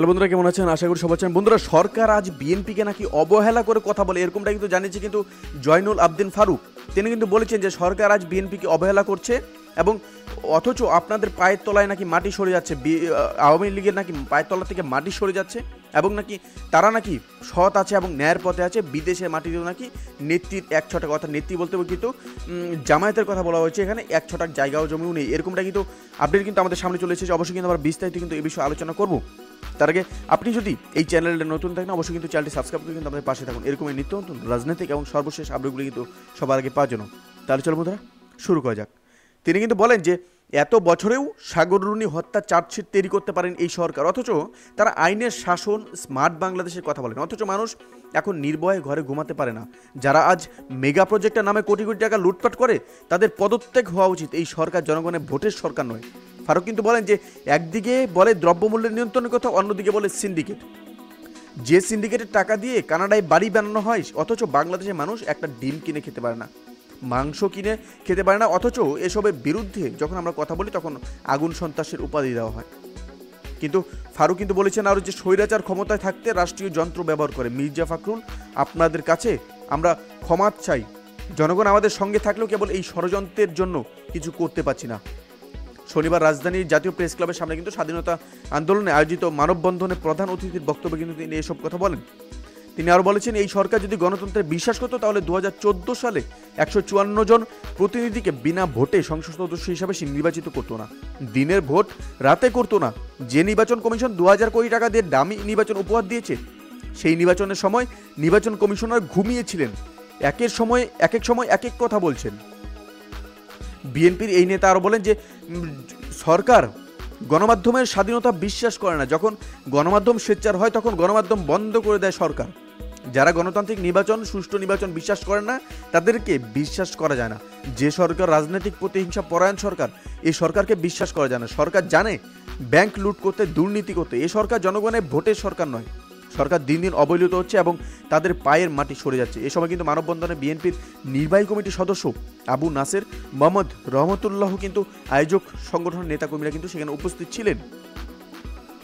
Hello বন্ধুরা, কেমন আছেন? আশা করি সবাই আছেন। বন্ধুরা, সরকার আজ বিএনপিকে নাকি অবহেলা করে কথা বলে এরকমটা কিন্তু জানিয়েছে কিন্তু জয়নুল আবদিন ফারুক। তিনি কিন্তু বলেছেন যে সরকার আজ বিএনপিকে অবহেলা করছে। এবং অথচ আপনাদের পায়ের তলায় নাকি মাটি সরে যাচ্ছে আওয়ামী লীগের নাকি পায়ের তলা থেকে মাটি সরে যাচ্ছে, এবং নাকি তারা নাকি সৎ আছে এবং ন্যায়ের পথে আছে বিদেশে মাটিতেও নাকি নেত্রীর এক ছটা কথা, নেত্রী বলতে কিন্তু জামায়াতের কথা বলা হয়েছে এখানে, এক ছটাক জায়গাও জমিও নেই, এরকমটা কিন্তু আপডেট কিন্তু আমাদের সামনে চলে এসেছে, অবশ্যই কিন্তু আমরা বিস্তারিত কিন্তু এই বিষয়ে আলোচনা করব। তার আগে আপনি যদি এই চ্যানেলটা নতুন থাকেন, অবশ্যই কিন্তু চ্যানেলটি সাবস্ক্রাইব করে কিন্তু আমাদের পাশে থাকুন এরকমই নিত্য নতুন রাজনৈতিক এবং সর্বশেষ আপডেটগুলি কিন্তু সবার আগে পাওয়ার জন্য। তাহলে চলো বন্ধুরা, শুরু করা যাক। তিনি কিন্তু বলেন যে এত বছরেও সাগররুনি হত্যা চার্জশিট তৈরি করতে পারেন এই সরকার। অথচ তারা আইনের শাসন, স্মার্ট বাংলাদেশের কথা বলেন। অথচ মানুষ এখন নির্ভয়ে ঘরে ঘুমাতে পারে না। যারা আজ মেগা প্রজেক্টের নামে কোটি কোটি টাকা লুটপাট করে, তাদের পদত্যাগ হওয়া উচিত। এই সরকার জনগণের ভোটের সরকার নয়। ফারুক কিন্তু বলেন যে একদিকে বলে দ্রব্যমূল্যের নিয়ন্ত্রণের কথা, অন্যদিকে বলে সিন্ডিকেট যে সিন্ডিকেটের টাকা দিয়ে কানাডায় বাড়ি বানানো হয়, অথচ বাংলাদেশের মানুষ একটা ডিম কিনে খেতে পারে না। মাংস কিনে খেতে পারে না, অথচ এসবের বিরুদ্ধে যখন আমরা কথা বলি তখন আগুন সন্ত্রাসের উপাধি দেওয়া হয়। কিন্তু ফারুক কিন্তু বলেছেন আরও যে স্বৈরাচার ক্ষমতায় থাকতে রাষ্ট্রীয় যন্ত্র ব্যবহার করে। মির্জা ফাকরুল আপনাদের কাছে আমরা ক্ষমা চাই। জনগণ আমাদের সঙ্গে থাকলেও কেবল এই ষড়যন্ত্রের জন্য কিছু করতে পারছি না। শনিবার রাজধানীর জাতীয় প্রেস ক্লাবের সামনে কিন্তু স্বাধীনতা আন্দোলনে আয়োজিত মানববন্ধনে প্রধান অতিথির বক্তব্যে কিন্তু তিনি এসব কথা বলেন। তিনি আরও বলেছেন, এই সরকার যদি গণতন্ত্রে বিশ্বাস করতো, তাহলে দু হাজার চোদ্দ সালে একশো চুয়ান্ন জন প্রতিনিধিকে বিনা ভোটে সংসদ সদস্য হিসাবে সে নির্বাচিত করতো না। দিনের ভোট, রাতে করতো না। যে নির্বাচন কমিশন দু হাজার কোটি টাকা দিয়ে দামি নির্বাচন উপহার দিয়েছে, সেই নির্বাচনের সময় নির্বাচন কমিশনার ঘুমিয়েছিলেন। একের সময় এক এক সময় এক এক কথা বলছেন। বিএনপির এই নেতা আরও বলেন যে সরকার গণমাধ্যমের স্বাধীনতা বিশ্বাস করে না। যখন গণমাধ্যম স্বেচ্ছার হয়, তখন গণমাধ্যম বন্ধ করে দেয় সরকার। যারা গণতান্ত্রিক নির্বাচন, সুষ্ঠু নির্বাচন বিশ্বাস করে না, তাদেরকে বিশ্বাস করা যায় না। যে সরকার রাজনৈতিক প্রতিহিংসা পরায়ণ সরকার, এই সরকারকে বিশ্বাস করা যায় না। সরকার জানে ব্যাংক লুট করতে, দুর্নীতি করতে এ সরকার জনগণের ভোটের সরকার নয়। সরকার দিন দিন অবহেলিত হচ্ছে এবং তাদের পায়ের মাটি সরে যাচ্ছে। এ সময় কিন্তু মানববন্ধনে বিএনপির নির্বাহী কমিটির সদস্য আবু নাসের, মোহাম্মদ রহমতুল্লাহ কিন্তু আয়োজক সংগঠনের নেতাকর্মীরা কিন্তু সেখানে উপস্থিত ছিলেন।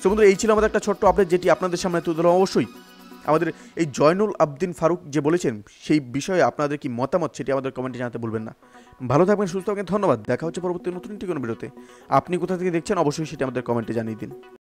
সমুদ্র এই ছিল আমাদের একটা ছোট্ট আপডেট যেটি আপনাদের সামনে তুলে অবশ্যই আমাদের এই জয়নুল আবদিন ফারুক যে বলেছেন, সেই বিষয়ে আপনাদের কি মতামত সেটি আমাদের কমেন্টে জানাতে বলবেন না। ভালো থাকবেন, সুস্থ থাকবেন, ধন্যবাদ। দেখা হচ্ছে পরবর্তী নতুন একটি কোনো বিরতে আপনি কোথা থেকে দেখছেন, অবশ্যই সেটি আমাদের কমেন্টে জানিয়ে দিন।